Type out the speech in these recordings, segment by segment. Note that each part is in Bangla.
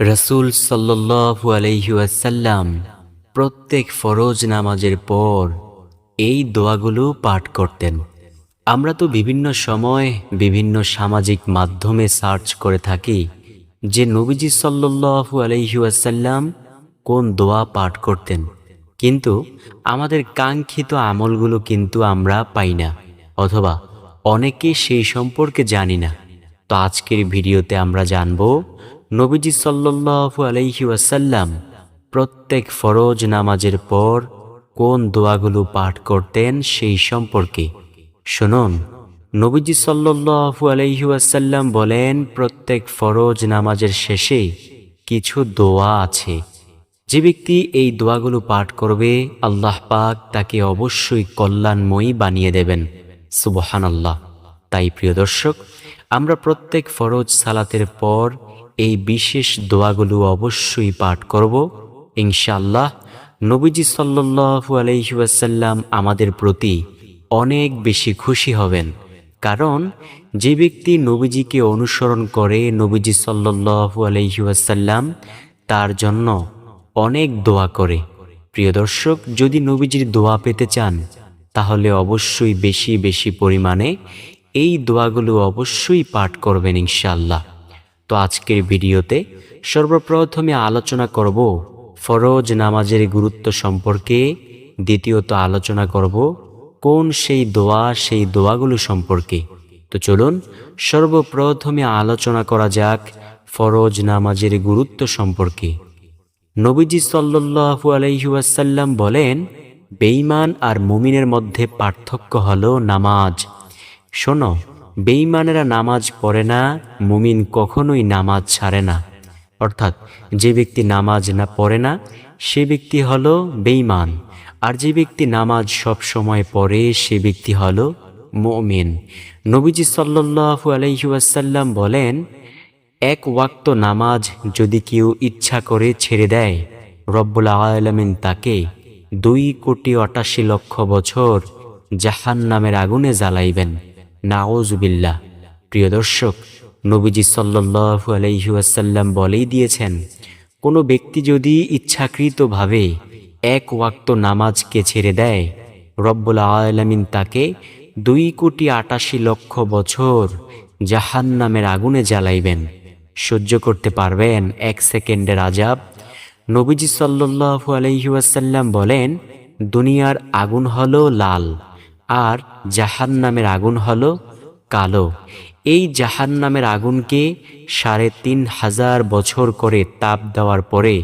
রসুল সাল্লু আলহিউসাল্লাম প্রত্যেক ফরজ নামাজের পর এই দোয়াগুলো পাঠ করতেন। আমরা তো বিভিন্ন সময় বিভিন্ন সামাজিক মাধ্যমে সার্চ করে থাকি যে নবীজি সাল্লু আলহিউসাল্লাম কোন দোয়া পাঠ করতেন। কিন্তু আমাদের কাঙ্ক্ষিত আমলগুলো কিন্তু আমরা পাই না, অথবা অনেকে সেই সম্পর্কে জানি না। তো আজকের ভিডিওতে আমরা জানব নবীজি সাল্লু আলাইহি ওয়াসাল্লাম প্রত্যেক ফরজ নামাজের পর কোন দোয়াগুলো পাঠ করতেন সেই সম্পর্কে। শুনুন, নবীজি সাল্লু আলাইহি ওয়াসাল্লাম বলেন, প্রত্যেক ফরজ নামাজের শেষে কিছু দোয়া আছে। যে ব্যক্তি এই দোয়াগুলো পাঠ করবে, আল্লাহ পাক তাকে অবশ্যই কল্যাণময়ী বানিয়ে দেবেন। সুবহান আল্লাহ তাই প্রিয় দর্শক, আমরা প্রত্যেক ফরজ সালাতের পর এই বিশেষ দোয়াগুলো অবশ্যই পাঠ করব। ইনশাআল্লাহ, নবীজি সাল্লু আলহিউসাল্লাম আমাদের প্রতি অনেক বেশি খুশি হবেন। কারণ, যে ব্যক্তি নবীজিকে অনুসরণ করে নবীজি সাল্লু আলহিউসাল্লাম তার জন্য অনেক দোয়া করে। প্রিয় দর্শক, যদি নবীজির দোয়া পেতে চান, তাহলে অবশ্যই বেশি বেশি পরিমাণে এই দোয়াগুলো অবশ্যই পাঠ করবেন ইনশাল্লাহ তো আজকের ভিডিওতে সর্বপ্রথমে আলোচনা করব ফরজ নামাজের গুরুত্ব সম্পর্কে, দ্বিতীয়ত আলোচনা করব কোন সেই দোয়া, সেই দোয়াগুলো সম্পর্কে। তো চলুন, সর্বপ্রথমে আলোচনা করা যাক ফরজ নামাজের গুরুত্ব সম্পর্কে। নবীজি সাল্লু আলহিউসাল্লাম বলেন, বেঈমান আর মুমিনের মধ্যে পার্থক্য হলো নামাজ। শোনো বেঈমানেরা নামাজ পড়ে না, মুমিন কখনোই নামাজ ছাড়ে না। অর্থাৎ, যে ব্যক্তি নামাজ না পড়ে না, সে ব্যক্তি হলো বেঈমান। আর যে ব্যক্তি নামাজ সব সময় পড়ে, সে ব্যক্তি হলো মুমিন। নবীজি সাল্লু আলহিউসাল্লাম বলেন, এক ওয়াক্ত নামাজ যদি কেউ ইচ্ছা করে ছেড়ে দেয়, রব্বুল আলমিন তাকে দুই কোটি অটাশি লক্ষ বছর জাহান নামের আগুনে জ্বালাইবেন। নাওজবিল্লা প্রিয় দর্শক, নবীজি সাল্লু আলহিউসাল্লাম বলেই দিয়েছেন, কোনো ব্যক্তি যদি ইচ্ছাকৃতভাবে এক ওয়াক্ত নামাজকে ছেড়ে দেয়, রব্বুল আলমিন তাকে দুই কোটি আটাশি লক্ষ বছর জাহান নামের আগুনে জ্বালাইবেন। সহ্য করতে পারবেন এক সেকেন্ডের আজাব নবীজি সাল্লু আলহিউসাল্লাম বলেন, দুনিয়ার আগুন হলো লাল। আর জাহান নামের আগুন হল কালো। এই জাহান নামের আগুনকে সাড়ে তিন হাজার বছর করে তাপ দেওয়ার পরে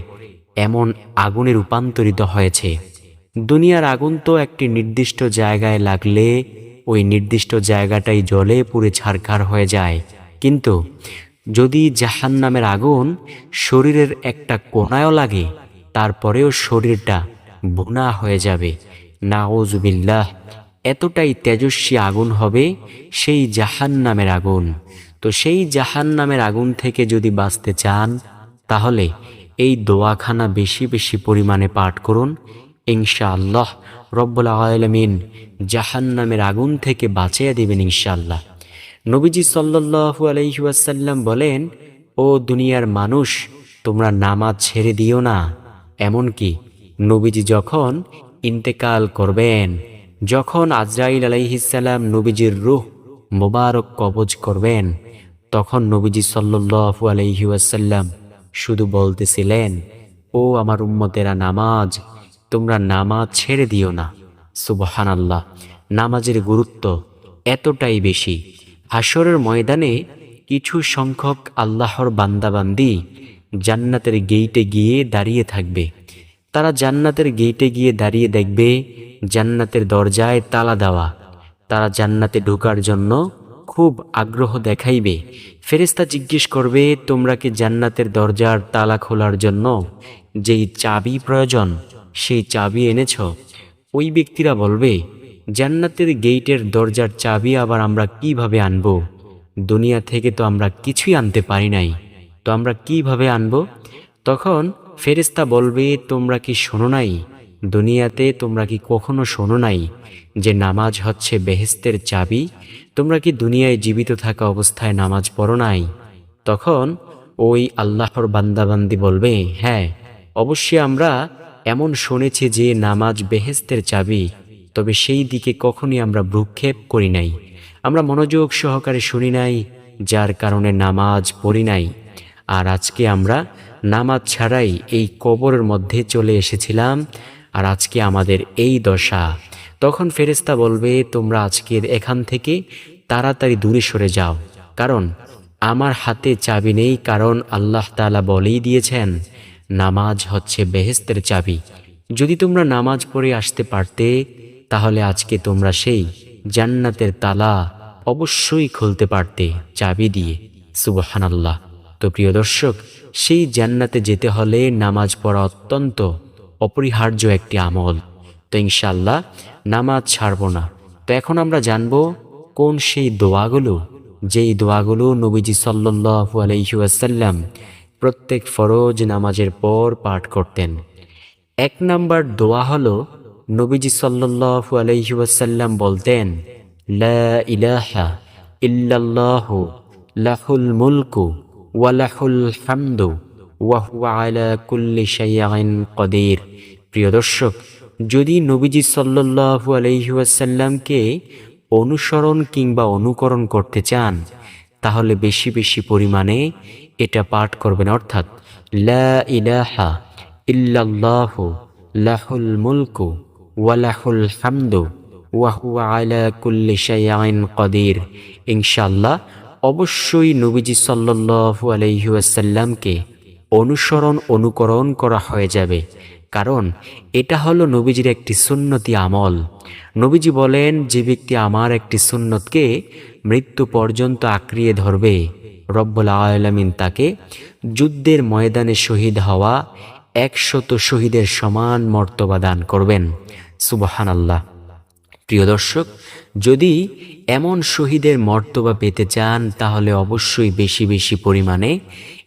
এমন আগুনে রূপান্তরিত হয়েছে। দুনিয়ার আগুন তো একটি নির্দিষ্ট জায়গায় লাগলে ওই নির্দিষ্ট জায়গাটাই জলে পুড়ে ছারখার হয়ে যায়। কিন্তু যদি জাহান নামের আগুন শরীরের একটা কোনায়ও লাগে, তারপরেও শরীরটা বোনা হয়ে যাবে। নাওজবিল্লাহ এতটাই তেজস্বী আগুন হবে সেই জাহান নামের আগুন। তো সেই জাহান নামের আগুন থেকে যদি বাঁচতে চান, তাহলে এই দোয়াখানা বেশি বেশি পরিমাণে পাঠ করুন। ইনশাআল্লাহ রব্বুল আলমিন জাহান নামের আগুন থেকে বাঁচিয়ে দেবেন ইনশাআল্লাহ। নবীজি সাল্লু আলহিউসাল্লাম বলেন, ও দুনিয়ার মানুষ, তোমরা নামাজ ছেড়ে দিও না। এমনকি নবীজি যখন ইন্তেকাল করবেন যখন আজরাইল আলাইহিসাল্লাম নবীজির রুহ মোবারক কবজ করবেন, তখন নবীজি সাল্লু আলহিউসাল্লাম শুধু বলতেছিলেন, ও আমার উম্মতেরা, নামাজ তোমরা নামাজ ছেড়ে দিও না। সুবহান আল্লাহ নামাজের গুরুত্ব এতটাই বেশি। হাসরের ময়দানে কিছু সংখ্যক আল্লাহর বান্দাবান্দি জান্নাতের গেইটে গিয়ে দাঁড়িয়ে থাকবে। তারা জান্নাতের গেইটে গিয়ে দাঁড়িয়ে দেখবে, জান্নাতের দরজায় তালা দেওয়া। তারা জান্নাতে ঢোকার জন্য খুব আগ্রহ দেখাইবে। ফেরেস্তা জিজ্ঞেস করবে, তোমরা কি জান্নাতের দরজার তালা খোলার জন্য যেই চাবি প্রয়োজন, সেই চাবি এনেছ? ওই ব্যক্তিরা বলবে, জান্নাতের গেইটের দরজার চাবি আবার আমরা কীভাবে আনব? দুনিয়া থেকে তো আমরা কিছুই আনতে পারি নাই। তো আমরা কীভাবে আনব? তখন ফেরেস্তা বলবে, তোমরা কি শোনো নাই? দুনিয়াতে তোমরা কি কখনো শোনো নাই যে নামাজ হচ্ছে বেহেস্তের চাবি? তোমরা কি দুনিয়ায় জীবিত থাকা অবস্থায় নামাজ পড়ো নাই? তখন ওই আল্লাহর বান্দাবান্দি বলবে হ্যাঁ অবশ্যই আমরা এমন শুনেছি যে নামাজ বেহেস্তের চাবি, তবে সেই দিকে কখনই আমরা ভ্রুক্ষেপ করি নাই। আমরা মনোযোগ সহকারে শুনি নাই, যার কারণে নামাজ পড়ি নাই। আর আজকে আমরা নামাজ ছাড়াই এই কবরের মধ্যে চলে এসেছিলাম, আর আজকে আমাদের এই দশা। তখন ফেরেস্তা বলবে, তোমরা আজকের এখান থেকে তাড়াতাড়ি দূরে সরে যাও, কারণ আমার হাতে চাবি নেই, কারণ আল্লাহ তাআলা বলেই দিয়েছেন, নামাজ হচ্ছে বেহেস্তের চাবি। যদি তোমরা নামাজ পড়ে আসতে পারতে, তাহলে আজকে তোমরা সেই জান্নাতের তালা অবশ্যই খুলতে পারতে চাবি দিয়ে। সুবহানাল্লাহ। তো প্রিয় দর্শক, সেই জান্নাতে যেতে হলে নামাজ পড়া অত্যন্ত অপরিহার্য একটি আমল। তো ইনশাল্লাহ নামাজ ছাড়ব না। তো এখন আমরা জানব কোন সেই দোয়াগুলো, যেই দোয়াগুলো নবীজি সাল্লু আলহিউসাল্লাম প্রত্যেক ফরজ নামাজের পর পাঠ করতেন। এক নাম্বার দোয়া হলো, নবীজি সাল্লাল্লাহু আলাইহি ওয়াসাল্লাম বলতেন, লা ইলাহা ইল্লাল্লাহু, লাহুল মুলকু ওয়া লাহুল হামদু ওয়া হুয়া আলা কুল্লি শাইইন কদির। প্রিয় দর্শক, যদি নবীজি সাল্লাল্লাহু আলাইহি ওয়াসাল্লামকে অনুসরণ কিংবা অনুকরণ করতে চান, তাহলে বেশি বেশি পরিমাণে এটা পাঠ করবেন। অর্থাৎ, লা ইলাহা ইল্লাল্লাহু লাহুল মুলকু ওয়ালাহুল হামদু ওয়াহুয়া আলা কুল্লি শাইইন কদির। ইনশাআল্লাহ অবশ্যই নবীজি সাল্লাল্লাহু আলাইহি ওয়াসাল্লামকে অনুসরণ, অনুকরণ করা হয়ে যাবে। কারণ এটা হলো নবীজির একটি সুন্নতি আমল। নবীজি বলেন, যে ব্যক্তি আমার একটি সুন্নতকে মৃত্যু পর্যন্ত আঁকড়িয়ে ধরবে, রব্বুল আলমিন তাকে যুদ্ধের ময়দানে শহীদ হওয়া একশত শহীদের সমান মর্তবা দান করবেন। সুবহান আল্লাহ প্রিয় দর্শক, যদি এমন শহীদের মর্তবা পেতে চান, তাহলে অবশ্যই বেশি বেশি পরিমাণে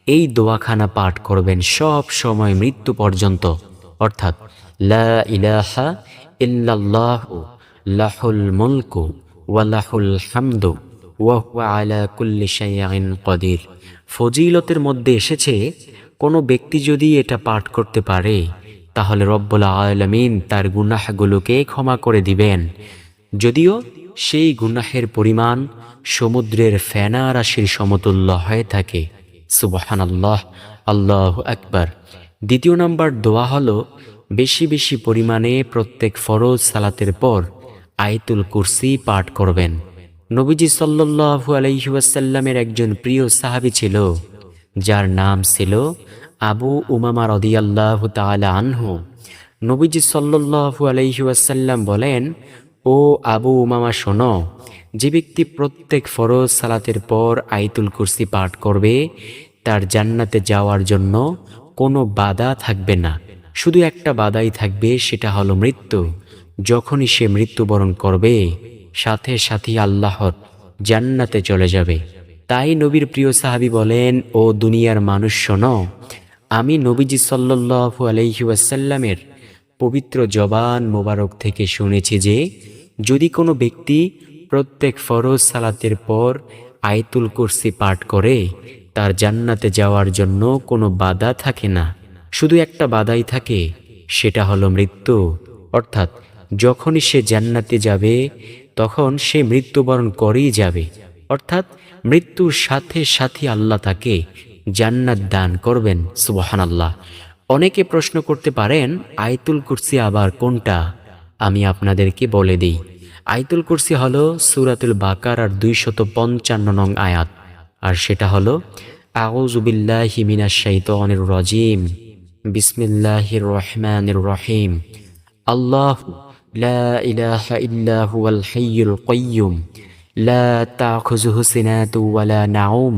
এই দোয়াখানা পাঠ করবেন সব সময় মৃত্যু পর্যন্ত। অর্থাৎ, লা ইলাহা ইল্লাল্লাহু, লাহুল মুলকু ওয়া লাহুল হামদু ওয়া হুয়া আলা কুল্লি শাইইন কদির। ফজিলতের মধ্যে এসেছে, কোনো ব্যক্তি যদি এটা পাঠ করতে পারে তাহলে রব্বুল আলমিন তার গুনাহগুলোকে ক্ষমা করে দিবেন। যদিও সেই গুনাহের পরিমাণ সমুদ্রের ফেনা রাশির সমতুল্য হয়ে থাকে। সুবহান আল্লাহ আল্লাহ আকবার। দ্বিতীয় নাম্বার দোয়া হলো, বেশি বেশি পরিমাণে প্রত্যেক ফরজ সালাতের পর আয়তুল কুরসি পাঠ করবেন। নবীজি সাল্লু আলহিউসাল্লামের একজন প্রিয় সাহাবি ছিল, যার নাম ছিল আবু উমামা রদিয়াল্লাহ তালা আনহু। নবীজি সাল্লু আলহিউসাল্লাম বলেন, ও আবু উমামা, শোনো, যে ব্যক্তি প্রত্যেক ফরজ সালাতের পর আইতুল কুরসি পাঠ করবে, তার জান্নাতে যাওয়ার জন্য কোনো বাধা থাকবে না। শুধু একটা বাধাই থাকবে, সেটা হলো মৃত্যু। যখনই সে মৃত্যুবরণ করবে, সাথে সাথে আল্লাহর জান্নাতে চলে যাবে। তাই নবীর প্রিয় সাহাবি বলেন, ও দুনিয়ার মানুষ, শোনো আমি নবীজি সাল্লু আলহিউসাল্লামের পবিত্র জবান মোবারক থেকে শুনেছি যে, যদি কোনো ব্যক্তি প্রত্যেক ফরজ সালাতের পর আয়তুল কুরসি পাঠ করে, তার জান্নাতে যাওয়ার জন্য কোনো বাধা থাকে না। শুধু একটা বাধাই থাকে, সেটা হলো মৃত্যু। অর্থাৎ, যখনই সে জান্নাতে যাবে, তখন সে মৃত্যুবরণ করেই যাবে। অর্থাৎ, মৃত্যুর সাথে সাথে আল্লাহ তাকে জান্নাত দান করবেন সুবহান আল্লাহ অনেকে প্রশ্ন করতে পারেন, আয়তুল কুরসি আবার কোনটা? আমি আপনাদেরকে বলে দিই, আয়তুল কুরসি হল সুরাতুল বাকার আর দুইশত পঞ্চান্ন নং আয়াত, আর সেটা হলো আউজুবিল্লাহি মিনাশ শাইতানির রাজিম, বিসমিল্লাহির রহমানির রহিম, আল্লাহ লা ইলাহা ইল্লা হুয়াল হাইয়ুল কাইয়্যুম, লা তাখুযুহু সিনাতু ওয়ালা নাউম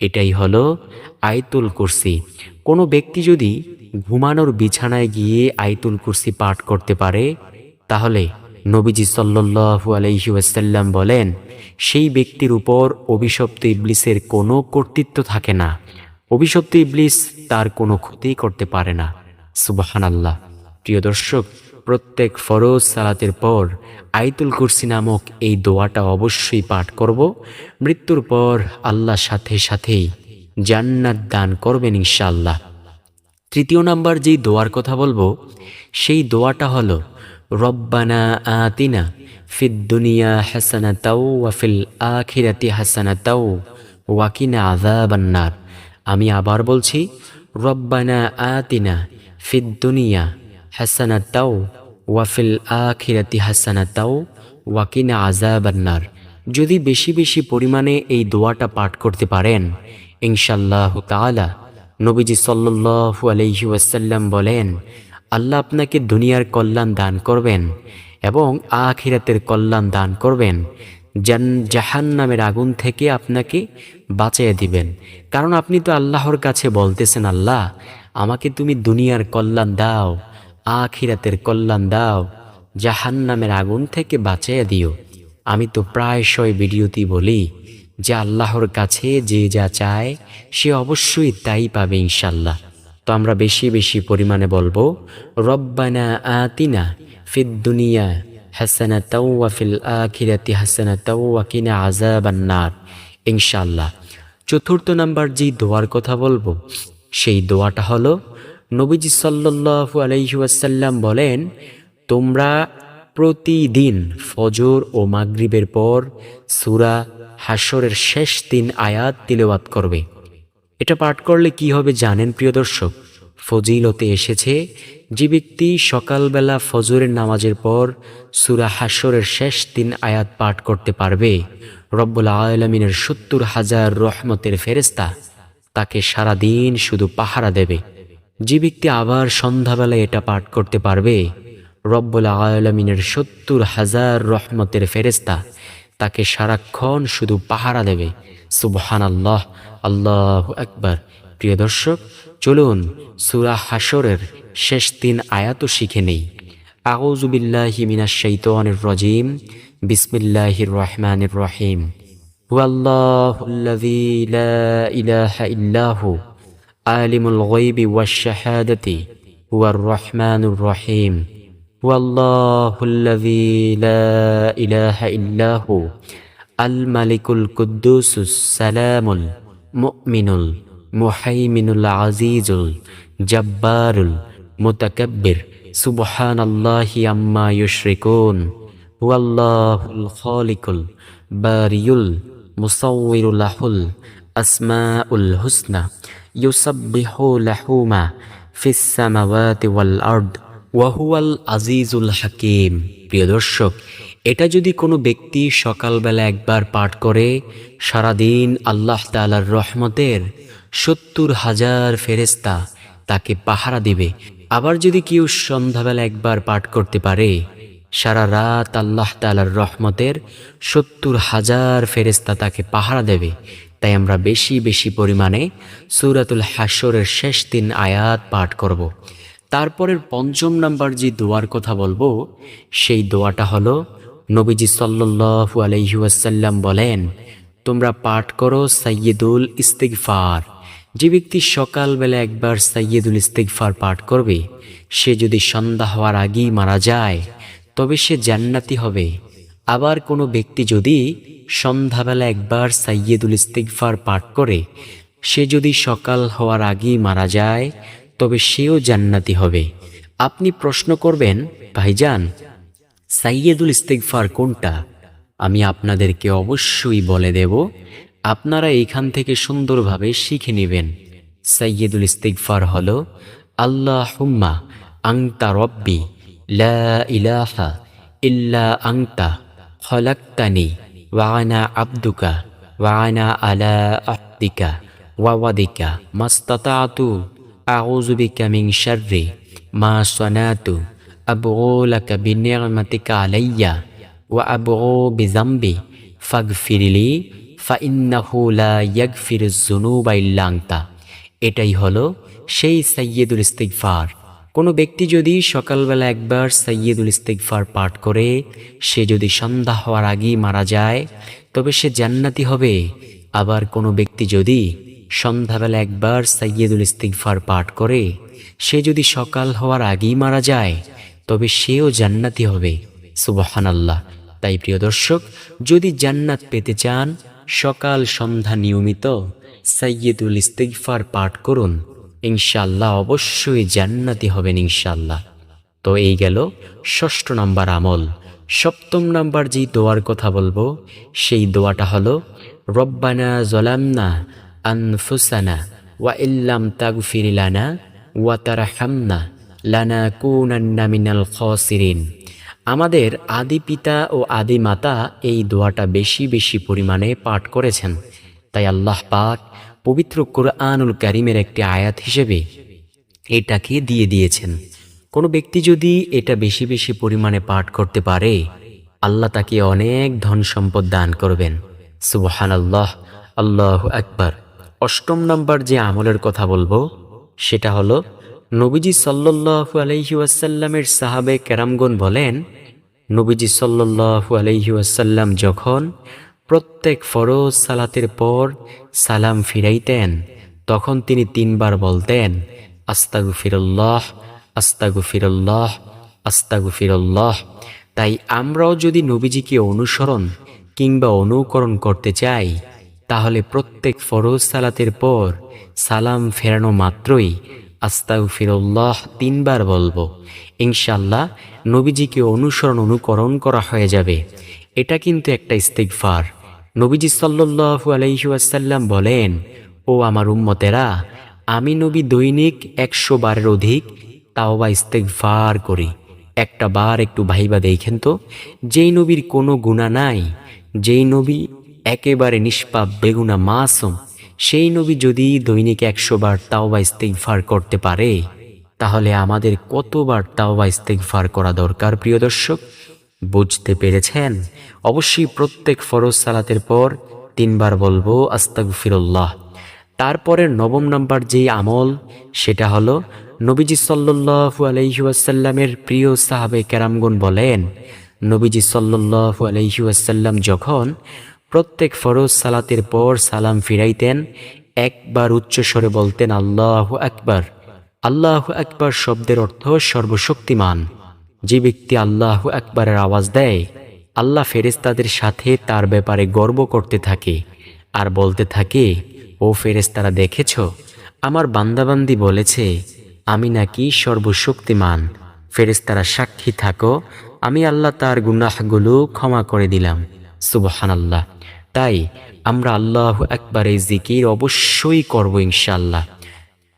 এটাই হলো আয়তুল কুরসি। কোনো ব্যক্তি যদি ঘুমানোর বিছানায় গিয়ে আইতুল কুরসি পাঠ করতে পারে, তাহলে নবীজি সাল্লু আলহি ওয়াসাল্লাম বলেন, সেই ব্যক্তির উপর অভিশপ্ত ইবলিসের কোনো কর্তৃত্ব থাকে না। অভিশপ্ত ইবলিস তার কোনো ক্ষতি করতে পারে না। সুবাহান আল্লাহ প্রিয় দর্শক প্রত্যেক ফরজ সালাতের পর আইতুল কুরসি নামক এই দোয়াটা অবশ্যই পাঠ করব। মৃত্যুর পর আল্লাহ সাথে সাথেই জান্নাত দান করবেন ইনশাআল্লাহ। তৃতীয় নাম্বার যেই দোয়ার কথা বলব, সেই দোয়াটা হলো, রব্বানা আতিনা ফিদ দুনিয়া হাসানা তাও ওয়াফিল আখিরাতি হাসানা তাও ওয়াকিনা আজাবান্নার আমি আবার বলছি, রব্বানা আতিনা ফিদ দুনিয়া হাসানা তাও ওয়াফিল আখিরাতি হাসানা তাও ওয়াকিনা আজাবান্নার যদি বেশি বেশি পরিমাণে এই দোয়াটা পাঠ করতে পারেন ইনশাল্লাহ তাআলা নবীজি সাল্লু আলহি ওয়াসাল্লাম বলেন, আল্লাহ আপনাকে দুনিয়ার কল্যাণ দান করবেন এবং আখিরাতের কল্যাণ দান করবেন। জান জাহান নামের আগুন থেকে আপনাকে বাঁচিয়ে দিবেন। কারণ আপনি তো আল্লাহর কাছে বলতেছেন, আল্লাহ, আমাকে তুমি দুনিয়ার কল্যাণ দাও। আখিরাতের কল্যাণ দাও জাহান নামের আগুন থেকে বাঁচিয়ে দিও। আমি তো প্রায়শই ভিডিওতেই বলি যে আল্লাহর কাছে যে যা চায় সে অবশ্যই তাই পাবে ইনশাল্লাহ তো আমরা বেশি বেশি পরিমাণে বলব, রব্বানা আতিনা ফিদ দুনিয়া হাসানা তাওয়া ফিল আখিরাতি হাসানা তাওয়া কিনা আজাবান্নার ইনশাল্লাহ চতুর্থ নাম্বার যেই দোয়ার কথা বলব, সেই দোয়াটা হলো নবীজি সাল্লাল্লাহু আলাইহি ওয়াসাল্লাম বলেন, তোমরা প্রতিদিন ফজর ও মাগরিবের পর সুরা হাসরের শেষ তিন আয়াত তিলওয়াত করবে। এটা পাঠ করলে কি হবে জানেন প্রিয় দর্শক? ফজিলতে এসেছে, যে ব্যক্তি সকালবেলা ফজরের নামাজের পর সুরা হাসরের শেষ তিন আয়াত পাঠ করতে পারবে, রব্বুল আলমিনের সত্তর হাজার রহমতের ফেরেস্তা তাকে সারা দিন শুধু পাহারা দেবে। যে ব্যক্তি আবার সন্ধ্যাবেলায় এটা পাঠ করতে পারবে, রব্বুল আলমিনের সত্তর হাজার রহমতের ফেরেস্তা তাকে সারাক্ষণ শুধু পাহারা দেবে। সুবহান আল্লাহ আল্লাহ একবার প্রিয় দর্শক, চলুন সুরা হাসরের শেষ তিন আয়াত শিখে নেই। আউজুবিল্লাহি মিনাশ শাইতানির রাজিম, বিসমিল্লাহির রহমানির রহিম। হুয়াল্লাহুল্লাযী লা ইলাহা ইল্লাহু عالم الغيب والشهادة هو الرحمن الرحيم. هو الله الذي لا إله إلا هو الملك القدوس السلام المؤمن المحيمن العزيز الجبار المتكبر. سبحان الله عما يشركون. هو الله الخالق الباري المصور له আসমাউল হুসনা ইউসাব্বিহু লাহুমা ফিস ওয়াল ওয়াহুয়াল আজিজুল হাকিম প্রিয় দর্শক, এটা যদি কোনো ব্যক্তি সকালবেলা একবার পাঠ করে, সারাদিন আল্লাহ তালার রহমতের সত্তর হাজার ফেরেস্তা তাকে পাহারা দেবে। আবার যদি কেউ সন্ধ্যাবেলা একবার পাঠ করতে পারে, সারা রাত আল্লাহ তালার রহমতের সত্তর হাজার ফেরেস্তা তাকে পাহারা দেবে। তাই আমরা বেশি বেশি পরিমাণে সুরাতুল হাসরের শেষ তিন আয়াত পাঠ করব। তারপরের পঞ্চম নাম্বার যে দোয়ার কথা বলব, সেই দোয়াটা হলো, নবীজি সাল্লু আলহিউসাল্লাম বলেন, তোমরা পাঠ করো সাইয়দুল ইস্তিকফার যে ব্যক্তি সকালবেলা একবার সাইয়দুল ইস্তিগফার পাঠ করবে, সে যদি সন্ধ্যা হওয়ার আগেই মারা যায়, তবে সে জান্নাতি হবে আবার কোনো ব্যক্তি যদি সন্ধ্যাবেলা একবার সাইয়েদুল ইস্তিগফার পাঠ করে, সে যদি সকাল হওয়ার আগেই মারা যায়, তবে সেও জান্নাতি হবে। আপনি প্রশ্ন করবেন, ভাইজান, সাইয়েদুল ইস্তেকফার কোনটা? আমি আপনাদেরকে অবশ্যই বলে দেব, আপনারা এইখান থেকে সুন্দরভাবে শিখে নেবেন। সাইয়েদুল ইস্তেকফার হল আল্লাহ হুম্মা আংতা রব্বি, লা ইলাহা ইল্লা আংতা খলাক্তানি ওয়ানা আব্দুকা ওয়ানা আলা আহদিকা ওয়াওয়াদিকা মাস্তাতাতু আউজুবিকা মিং শাররি মা সনাতু আবগোলাকা বিনিয়ামাতিকা আলাইয়া ওয়া আবগো বিজাম্বি ফাগফিরিলি ফাইন্নাহুলা ইয়াগফির জুনুবাইল্লাংতা এটাই হলো সেই সৈয়দুল ইস্তিগফার। কোনো ব্যক্তি যদি সকালবেলা একবার সাইয়্যিদুল ইস্তিগফার পাঠ করে, সে যদি সন্ধ্যা হওয়ার আগেই মারা যায়, তবে সে জান্নাতি হবে। আবার কোনো ব্যক্তি যদি সন্ধ্যাবেলা একবার সাইয়্যিদুল ইস্তিগফার পাঠ করে, সে যদি সকাল হওয়ার আগেই মারা যায়, তবে সেও জান্নাতি হবে। সুবহানাল্লাহ। তাই প্রিয় দর্শক, যদি জান্নাত পেতে চান, সকাল সন্ধ্যা নিয়মিত সাইয়্যিদুল ইস্তিগফার পাঠ করুন। ইনশাল্লাহ অবশ্যই জান্নাতি হবেন ইনশাল্লাহ তো এই গেল ষষ্ঠ নাম্বার আমল। সপ্তম নাম্বার যেই দোয়ার কথা বলব, সেই দোয়াটা হলো, রব্বানা জলামনা আনফুসানা ওয়া ইল্লাম তাগফির লানা ওয়া তারহামনা লানা কুনান্না মিনাল খাসিরিন। আমাদের আদি পিতা ও আদি মাতা এই দোয়াটা বেশি বেশি পরিমাণে পাঠ করেছেন। তাই আল্লাহ পাক পবিত্র কোরআনুল কারিমের একটি আয়াত হিসেবে এটাকে দিয়ে দিয়েছেন। কোনো ব্যক্তি যদি এটা বেশি বেশি পরিমাণে পাঠ করতে পারে, আল্লাহ তাকে অনেক ধন সম্পদ দান করবেন। সুবহান আল্লাহ আল্লাহ আকবার। অষ্টম নম্বর যে আমলের কথা বলব, সেটা হলো, নবীজি সাল্লাল্লাহু আলাইহি ওয়াসাল্লামের সাহাবে কেরামগণ বলেন, নবীজি সাল্লাল্লাহু আলাইহি ওয়াসাল্লাম যখন প্রত্যেক ফরজ সালাতের পর সালাম ফিরাইতেন। তখন তিনি তিনবার বলতেন আস্তাগু ফিরল্লাহ আস্তাগু ফিরল্লাহ আস্তাগু ফিরল্লাহ তাই আমরাও যদি নবীজিকে অনুসরণ কিংবা অনুকরণ করতে চাই, তাহলে প্রত্যেক ফরজ সালাতের পর সালাম ফেরানো মাত্রই আস্তাগু ফিরল্লাহ তিনবার বলব। ইনশাল্লাহ নবীজিকে অনুসরণ, অনুকরণ করা হয়ে যাবে। এটা কিন্তু একটা ইস্তিগফার। নবীজি সাল্লু আলাইসাল্লাম বলেন, ও আমার উম্মতেরা, আমি নবী দৈনিক একশো বারের অধিক তাও বা ইস্তেকফার করি। একটা বার একটু ভাইবা দেখেন তো, যেই নবীর কোনো গুণা নাই, যেই নবী একেবারে নিষ্পাপ, বেগুনা মাসুম, সেই নবী যদি দৈনিক একশো বার তাও বা ইস্তেকফার করতে পারে, তাহলে আমাদের কতবার তাও বা ইস্তেকফার করা দরকার, প্রিয় দর্শক? বুঝতে পেরেছেন? অবশ্যই প্রত্যেক ফরজ সালাতের পর তিনবার বলব আস্তাগ ফিরল্লাহ তারপরে নবম নাম্বার যেই আমল, সেটা হলো নবীজি সাল্লু আলহিউসাল্লামের প্রিয় সাহাবে কেরামগুন বলেন, নবীজি সাল্লু আলহিউসাল্লাম যখন প্রত্যেক ফরজ সালাতের পর সালাম ফিরাইতেন, একবার উচ্চস্বরে বলতেন, আল্লাহ আকবার। আল্লাহ আকবার শব্দের অর্থ সর্বশক্তিমান। যে ব্যক্তি আল্লাহ একবারের আওয়াজ দেয়, আল্লাহ ফেরেস্তাদের সাথে তার ব্যাপারে গর্ব করতে থাকে আর বলতে থাকে, ও ফেরেস্তারা দেখেছ, আমার বান্দাবান্দি বলেছে, আমি নাকি সর্বশক্তিমান। ফেরেস্তারা সাক্ষী থাকো, আমি আল্লাহ তার গুনাহগুলো ক্ষমা করে দিলাম। সুবহান আল্লাহ তাই আমরা আল্লাহ একবার এই জিকির অবশ্যই করব ইনশাল্লাহ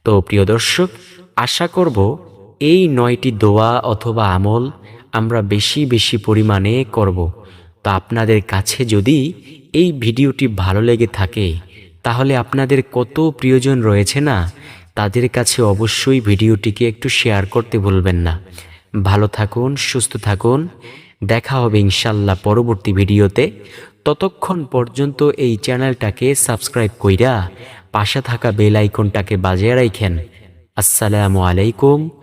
তো প্রিয় দর্শক, আশা করব এই নয়টি দোয়া অথবা আমল আমরা বেশি বেশি পরিমাণে করব। তা আপনাদের কাছে যদি এই ভিডিওটি ভালো লেগে থাকে, তাহলে আপনাদের কত প্রিয়জন রয়েছে না? তাদের কাছে অবশ্যই ভিডিওটিকে একটু শেয়ার করতে ভুলবেন না। ভালো থাকুন, সুস্থ থাকুন। দেখা হবে ইনশাল্লাহ পরবর্তী ভিডিওতে। ততক্ষণ পর্যন্ত এই চ্যানেলটাকে সাবস্ক্রাইব কইরা পাশে থাকা বেল আইকনটাকে বাজিয়ে রাখেন আসসালামু আলাইকুম।